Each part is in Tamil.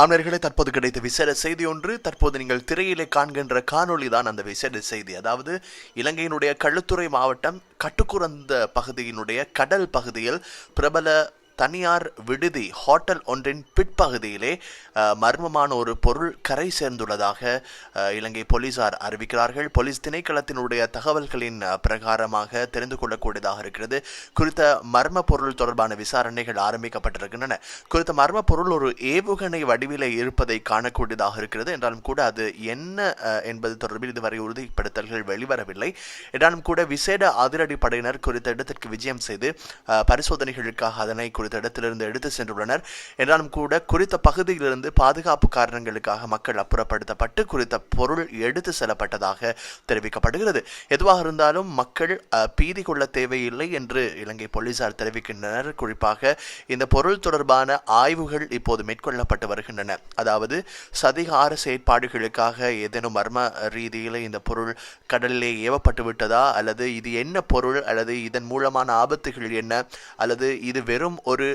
ஆமனர்களே தற்போது கிடைத்த விசேட செய்தி ஒன்று. தற்போது நீங்கள் திரையிலே காண்கின்ற காணொளி தான் அந்த விசேட செய்தி. அதாவது இலங்கையினுடைய களுத்துறை மாவட்டம் கட்டுக்குறந்த பகுதியினுடைய கடல் பகுதியில் பிரபல தனியார் விடுதி ஹோட்டல் ஒன்றின் பிற்பகுதியிலே மர்மமான ஒரு பொருள் கரை சேர்ந்துள்ளதாக இலங்கை போலீசார் அறிவிக்கிறார்கள். போலீஸ் திணைக்களத்தினுடைய தகவல்களின் பிரகாரமாக தெரிந்து கொள்ளக்கூடியதாக இருக்கிறது. குறித்த மர்ம பொருள் தொடர்பான விசாரணைகள் ஆரம்பிக்கப்பட்டிருக்கின்றன. குறித்த மர்ம பொருள் ஒரு ஏவுகணை வடிவிலே இருப்பதை காணக்கூடியதாக இருக்கிறது. என்றாலும் கூட அது என்ன என்பது தொடர்பில் இதுவரை உறுதிப்படுத்தல்கள் வெளிவரவில்லை. என்றாலும் கூட விசேட அதிரடி படையினர் குறித்த இடத்திற்கு விஜயம் செய்து பரிசோதனைகளுக்காக அதனை குறித்து இடத்திலிருந்து எடுத்து சென்றுள்ளனர். என்றாலும் கூட குறித்த பகுதியிலிருந்து பாதுகாப்பு காரணங்களுக்காக மக்கள் அப்புறப்படுத்தப்பட்டு குறித்த பொருள் எடுத்து செல்லப்பட்டதாக தெரிவிக்கப்படுகிறது. எதுவாக இருந்தாலும் மக்கள் பீதி கொள்ள தேவையில்லை என்று இலங்கை போலீசார் தெரிவிக்கின்றனர். குறிப்பாக இந்த பொருள் தொடர்பான ஆய்வுகள் இப்போது மேற்கொள்ளப்பட்டு வருகின்றன. அதாவது சதிகார செயற்பாடுகளுக்காக ஏதேனும் மர்ம ரீதியில் இந்த பொருள் கடலிலே ஏவப்பட்டு விட்டதா? அல்லது இது என்ன பொருள்? அல்லது இதன் மூலமான ஆபத்துகள் என்ன? அல்லது இது வெறும் ஒரு ஒரு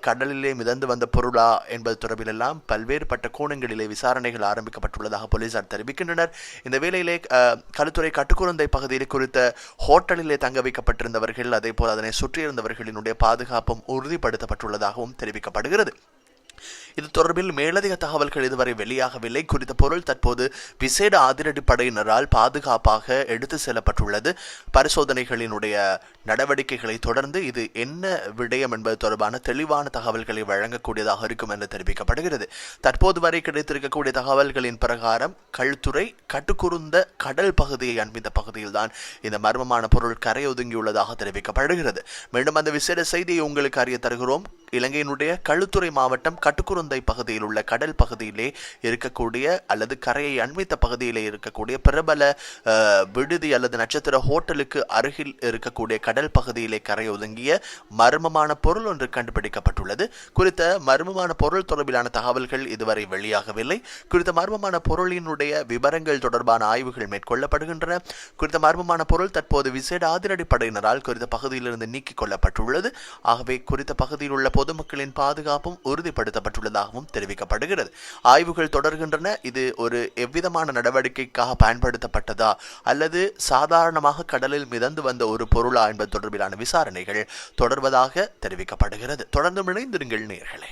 கடலிலே மிதந்து வந்த பொருளா என்பது தொடர்பிலெல்லாம் பல்வேறுபட்ட கோணங்களிலே விசாரணைகள் ஆரம்பிக்கப்பட்டுள்ளதாக போலீசார் தெரிவிக்கின்றனர். இந்த வேளையிலே அஹ், களுத்துறை கட்டுக்குருந்தை பகுதியில் குறித்த ஹோட்டலிலே தங்க வைக்கப்பட்டிருந்தவர்கள் அதே போல் அதனை சுற்றியிருந்தவர்களினுடைய பாதுகாப்பும் உறுதிப்படுத்தப்பட்டுள்ளதாகவும் தெரிவிக்கப்படுகிறது. இது தொடர்பில் மேலதிக தகவல்கள் இதுவரை வெளியாகவில்லை. குறித்த பொருள் தற்போது விசேட அதிரடி படையினரால் பாதுகாப்பாக எடுத்து செல்லப்பட்டுள்ளது. பரிசோதனைகளினுடைய நடவடிக்கைகளை தொடர்ந்து இது என்ன விடயம் என்பது தொடர்பான தெளிவான தகவல்களை வழங்கக்கூடியதாக இருக்கும் என்று தெரிவிக்கப்படுகிறது. தற்போது வரை கிடைத்திருக்கக்கூடிய தகவல்களின் பிரகாரம் கழுத்துறை கட்டுக்குறுந்த கடல் பகுதியை அண்மித்த பகுதியில்தான் இந்த மர்மமான பொருள் கரையொதுங்கியுள்ளதாக தெரிவிக்கப்படுகிறது. மீண்டும் அந்த விசேட செய்தியை உங்களுக்கு அறிய தருகிறோம். இலங்கையினுடைய களுத்துறை மாவட்டம் கட்டுக்குருந்தை பகுதியில் உள்ள கடல் பகுதியிலே இருக்கக்கூடிய அல்லது கரையை அண்மித்த பகுதியிலே இருக்கக்கூடிய பிரபல விடுதி அல்லது நட்சத்திர ஹோட்டலுக்கு அருகில் இருக்கக்கூடிய கடல் பகுதியிலே கரை ஒதுங்கிய மர்மமான பொருள் ஒன்று கண்டுபிடிக்கப்பட்டுள்ளது. குறித்த மர்மமான பொருள் தொடர்பிலான தகவல்கள் இதுவரை வெளியாகவில்லை. குறித்த மர்மமான பொருளினுடைய விவரங்கள் தொடர்பான ஆய்வுகள் மேற்கொள்ளப்படுகின்றன. குறித்த மர்மமான பொருள் தற்போது விசேட ஆதிரடி படையினரால் குறித்த பகுதியிலிருந்து நீக்கிக் கொள்ளப்பட்டுள்ளது. ஆகவே குறித்த பகுதியில் உள்ள பொதுமக்களின் பாதுகாப்பும் உறுதிப்படுத்தப்பட்டுள்ளதாகவும் தெரிவிக்கப்படுகிறது. ஆய்வுகள் தொடர்கின்றன. இது ஒரு எவ்விதமான நடவடிக்கைக்காக பயன்படுத்தப்பட்டதா அல்லது சாதாரணமாக கடலில் மிதந்து வந்த ஒரு பொருளா என்பது தொடர்பிலான விசாரணைகள் தொடர்வதாக தெரிவிக்கப்படுகிறது. தொடர்ந்து இணைந்திருங்கள் நேர்களே